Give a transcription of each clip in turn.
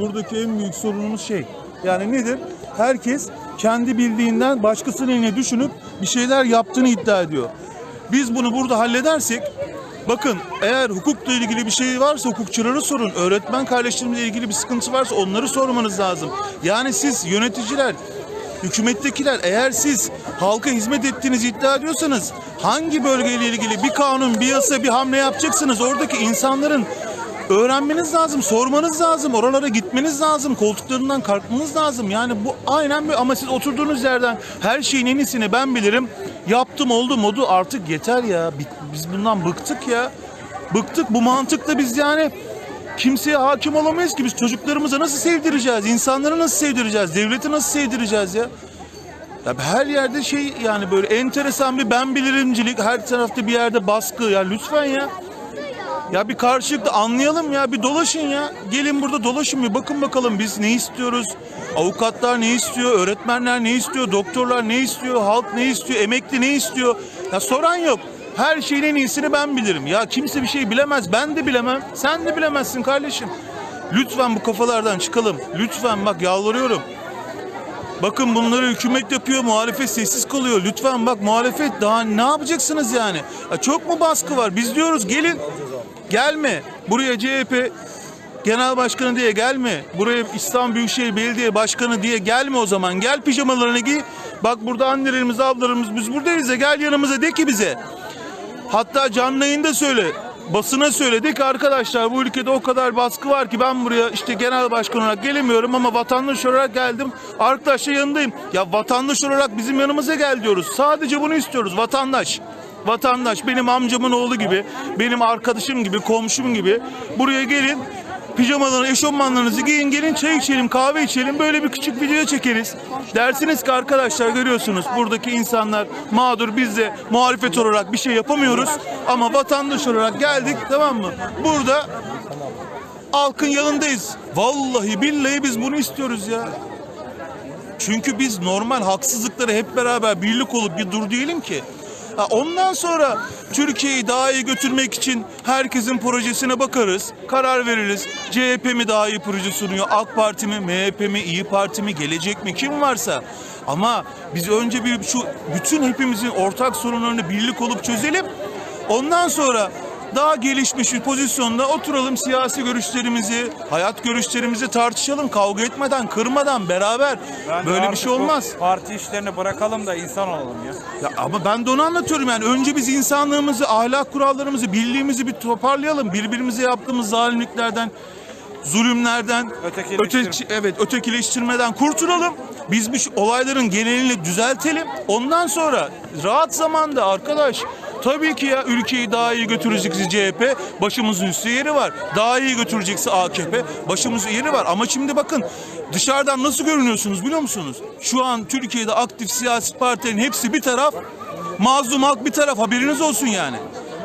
buradaki en büyük sorunumuz şey. Yani nedir? Herkes kendi bildiğinden başkasının eline düşünüp bir şeyler yaptığını iddia ediyor. Biz bunu burada halledersek Bakın eğer hukukla ilgili bir şey varsa hukukçuları sorun. Öğretmen kardeşlerimizle ilgili bir sıkıntı varsa onları sormanız lazım. Yani siz yöneticiler, hükümettekiler eğer siz halka hizmet ettiğinizi iddia ediyorsanız hangi bölgeyle ilgili bir kanun, bir yasa, bir hamle yapacaksınız? Oradaki insanların öğrenmeniz lazım, sormanız lazım, oralara gitmeniz lazım, koltuklarından kalkmanız lazım. Yani bu aynen böyle ama siz oturduğunuz yerden her şeyin en iyisini ben bilirim. Yaptım oldu modu artık yeter ya. Biz bundan bıktık ya. Bıktık bu mantıkla biz yani kimseye hakim olamayız ki biz çocuklarımıza nasıl sevdireceğiz? İnsanları nasıl sevdireceğiz? Devleti nasıl sevdireceğiz ya? Ya her yerde şey yani böyle enteresan bir ben bilirimcilik, her tarafta bir yerde baskı. Ya lütfen ya. Ya bir karşılıklı anlayalım ya bir dolaşın ya. Gelin burada dolaşın bir bakın bakalım biz ne istiyoruz? Avukatlar ne istiyor? Öğretmenler ne istiyor? Doktorlar ne istiyor? Halk ne istiyor? Emekli ne istiyor? Ya soran yok. Her şeyin en iyisini ben bilirim. Ya kimse bir şey bilemez. Ben de bilemem. Sen de bilemezsin kardeşim. Lütfen bu kafalardan çıkalım. Lütfen bak yalvarıyorum. Bakın bunları hükümet yapıyor, muhalefet sessiz kalıyor. Lütfen bak muhalefet daha ne yapacaksınız yani? Ya çok mu baskı var? Biz diyoruz gelin. Gelme. Buraya CHP Genel Başkanı diye gelme. Buraya İstanbul Büyükşehir Belediye Başkanı diye gelme o zaman. Gel pijamalarını giy. Bak burada annelerimiz, ablalarımız biz buradayız ya. Gel yanımıza de ki bize. Hatta canlı yayında söyle. Basına söyledi ki arkadaşlar bu ülkede o kadar baskı var ki ben buraya işte genel başkan olarak gelemiyorum ama vatandaş olarak geldim. Arkadaşlar yanındayım. Ya vatandaş olarak bizim yanımıza gel diyoruz. Sadece bunu istiyoruz vatandaş. Vatandaş benim amcamın oğlu gibi, benim arkadaşım gibi, komşum gibi buraya gelin. Pijamalarını, eşofmanlarınızı giyin gelin çay içelim, kahve içelim. Böyle bir küçük video çekeriz. Dersiniz ki arkadaşlar görüyorsunuz buradaki insanlar mağdur biz de muhalefet olarak bir şey yapamıyoruz. Ama vatandaş olarak geldik tamam mı? Burada halkın yanındayız. Vallahi billahi biz bunu istiyoruz ya. Çünkü biz normal haksızlıkları hep beraber birlik olup bir dur diyelim ki. Ondan sonra Türkiye'yi daha iyi götürmek için herkesin projesine bakarız, karar veririz. CHP mi daha iyi proje sunuyor, AK Parti mi, MHP mi, İyi Parti mi, Gelecek mi, kim varsa. Ama biz önce bir şu bütün hepimizin ortak sorunlarını birlik olup çözelim. Ondan sonra daha gelişmiş bir pozisyonda oturalım siyasi görüşlerimizi, hayat görüşlerimizi tartışalım. Kavga etmeden, kırmadan, beraber. Bence Böyle bir şey olmaz. Parti işlerini bırakalım da insan olalım ya. Ya ama ben de onu anlatıyorum yani. Önce biz insanlığımızı, ahlak kurallarımızı, birliğimizi bir toparlayalım. Birbirimize yaptığımız zalimliklerden, zulümlerden, Ötekileştirme. öteki, evet ötekileştirmeden kurtulalım. Biz bu olayların genelini düzeltelim. Ondan sonra rahat zamanda arkadaş Tabii ki ya ülkeyi daha iyi götürecekse CHP başımızın üstü yeri var. Daha iyi götürecekse AKP başımızın yeri var. Ama şimdi bakın dışarıdan nasıl görünüyorsunuz biliyor musunuz? Şu an Türkiye'de aktif siyasi partilerin hepsi bir taraf, mazlum halk bir taraf haberiniz olsun yani.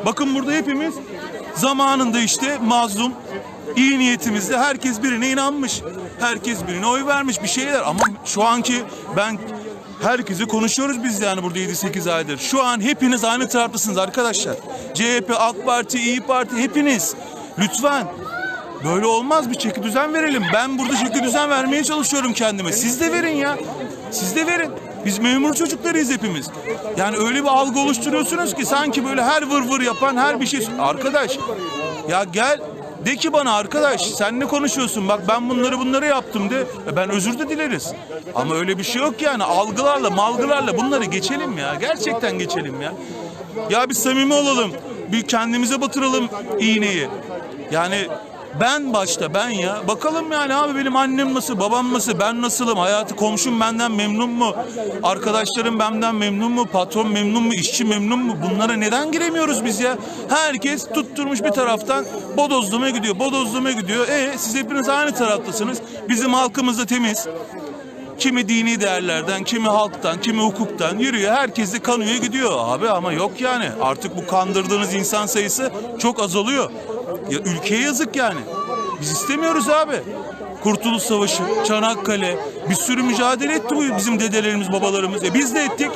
Bakın burada hepimiz zamanında işte mazlum iyi niyetimizle herkes birine inanmış. Herkes birine oy vermiş bir şeyler ama şu anki ben herkesi konuşuyoruz biz yani burada 7-8 aydır. Şu an hepiniz aynı taraftasınız arkadaşlar. CHP, AK Parti, İyi Parti hepiniz. Lütfen Böyle olmaz bir çeki düzen verelim. Ben burada çeki düzen vermeye çalışıyorum kendime. Siz de verin ya. Siz de verin. Biz memur çocuklarıyız hepimiz. Yani öyle bir algı oluşturuyorsunuz ki sanki böyle her vır vır yapan her bir şey. Arkadaş ya gel de ki bana arkadaş sen ne konuşuyorsun bak ben bunları bunları yaptım de E ben özür de dileriz. Ama öyle bir şey yok yani algılarla malgılarla bunları geçelim ya gerçekten geçelim ya. Ya bir samimi olalım bir kendimize batıralım iğneyi. Yani ben başta ben ya. Bakalım yani abi benim annem nasıl, babam nasıl, ben nasılım, hayatı komşum benden memnun mu? Arkadaşlarım benden memnun mu? Patron memnun mu? işçi memnun mu? Bunlara neden giremiyoruz biz ya? Herkes tutturmuş bir taraftan bodozlamaya gidiyor, bodozlamaya gidiyor. E siz hepiniz aynı taraftasınız. Bizim halkımız da temiz. Kimi dini değerlerden, kimi halktan, kimi hukuktan yürüyor. Herkes de kanıyor gidiyor abi ama yok yani. Artık bu kandırdığınız insan sayısı çok azalıyor. Ya ülkeye yazık yani. Biz istemiyoruz abi. Kurtuluş Savaşı, Çanakkale, bir sürü mücadele etti bu bizim dedelerimiz, babalarımız. E biz de ettik.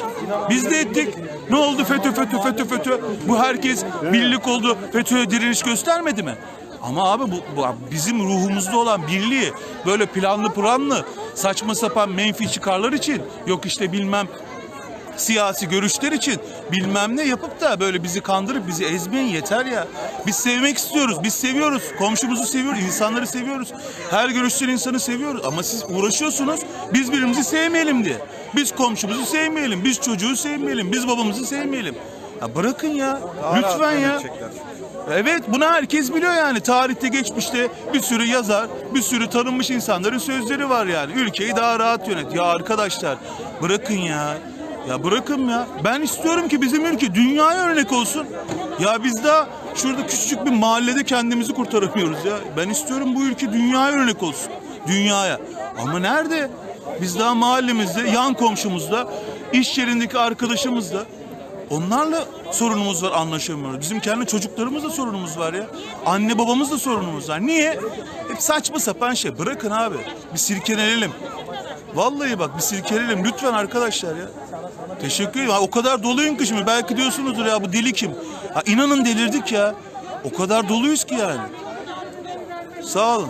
Biz de ettik. Ne oldu FETÖ, FETÖ, FETÖ, FETÖ? Bu herkes birlik oldu. FETÖ'ye direniş göstermedi mi? Ama abi bu, bu bizim ruhumuzda olan birliği böyle planlı planlı saçma sapan menfi çıkarlar için yok işte bilmem siyasi görüşler için bilmem ne yapıp da böyle bizi kandırıp bizi ezmeyin yeter ya. Biz sevmek istiyoruz. Biz seviyoruz. Komşumuzu seviyoruz. insanları seviyoruz. Her görüşten insanı seviyoruz. Ama siz uğraşıyorsunuz. Biz birbirimizi sevmeyelim diye. Biz komşumuzu sevmeyelim. Biz çocuğu sevmeyelim. Biz babamızı sevmeyelim. Ya bırakın ya. Lütfen ya. Evet bunu herkes biliyor yani. Tarihte geçmişte bir sürü yazar, bir sürü tanınmış insanların sözleri var yani. Ülkeyi daha rahat yönet. Ya arkadaşlar bırakın ya. Ya bırakın ya. Ben istiyorum ki bizim ülke dünyaya örnek olsun. Ya biz daha şurada küçücük bir mahallede kendimizi kurtaramıyoruz ya. Ben istiyorum bu ülke dünyaya örnek olsun. Dünyaya. Ama nerede? Biz daha mahallemizde, yan komşumuzda, iş yerindeki arkadaşımızla Onlarla sorunumuz var anlaşamıyoruz. Bizim kendi çocuklarımızla sorunumuz var ya. Anne babamızla sorunumuz var. Niye? Hep saçma sapan şey. Bırakın abi. Bir sirkelenelim. Vallahi bak bir sirkelenelim. Lütfen arkadaşlar ya. Teşekkür ederim. Ha, o kadar doluyum ki şimdi. Belki diyorsunuzdur ya bu deli kim? Ha, inanın delirdik ya. O kadar doluyuz ki yani. Sağ olun.